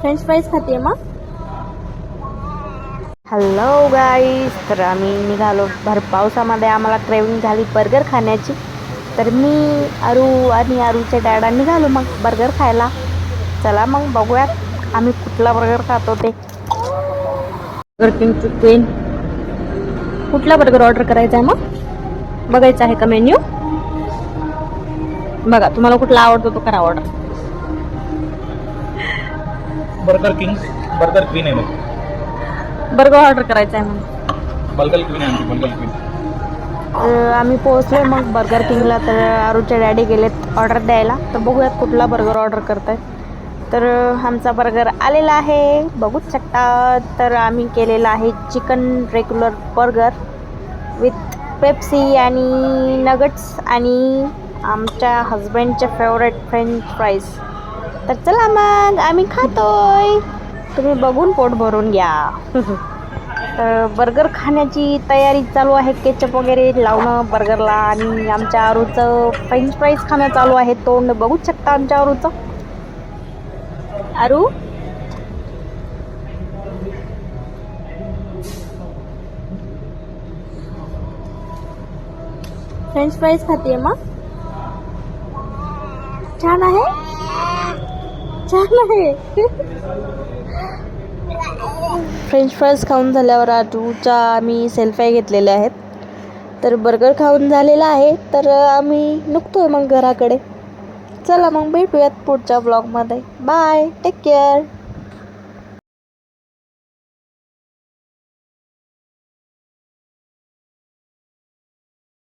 French fries खाते मग? Hello guys तर आम्ही निघालो. भर पावसामध्ये आम्हाला क्रेविंग झाली बर्गर खाण्याची. तर मी अरू आणि अरूच्या डॅडा निघालो मग बर्गर खायला. चला मग बघूयात. आम्ही कुठला बर्गर खातो ते. बर्गर किंग क्वीन कुठला बर्गर ऑर्डर करायचा आहे मग? बघायचा आहे का मेन्यू बघा तुम्हाला कुठला आवडतो तो करा order burger king burger queen आहे मग बर्गर ऑर्डर करायचा आहे मग बर्गर क्वीन आहे आमची बर्गर क्वीन आम्ही पोहोचलो मग बर्गर किंगला तर अरूचे डॅडी गेलेत ऑर्डर द्यायला. तर बघूयात कुठला बर्गर ऑर्डर करत तर आमचा बर्गर आलेला आहे. बघूच शकता तर आम्ही केलेला आहे chicken regular burger with Pepsi आणि नगट्स आणि आमच्या हजबंडचे फेवरेट फ्रेंच फ्राईज तर चला मग आम्ही खातोय. तुम्ही बघून पोट भरून घ्या. तर बर्गर खाण्याची तयारी चालू आहे केचप वगैरे लावणं बर्गरला आणि आमच्या आरूचं फ्रेंच फ्राईज खाणं चालू आहे तोंड बघूच शकता आमच्या आरूचं. आरू? फ्रेंच फ्राईज खाते मग? छान आहे? छान आहे फ्रेंच फ्राईज खाऊन झाल्यावर आजूच्या आम्ही सेल्फ्या घेतलेल्या आहेत. तर बर्गर खाऊन झालेला आहे. तर आम्ही निघतोय मग घराकडे. चला मग भेटूयात पुढच्या ब्लॉगमध्ये बाय टेक केअर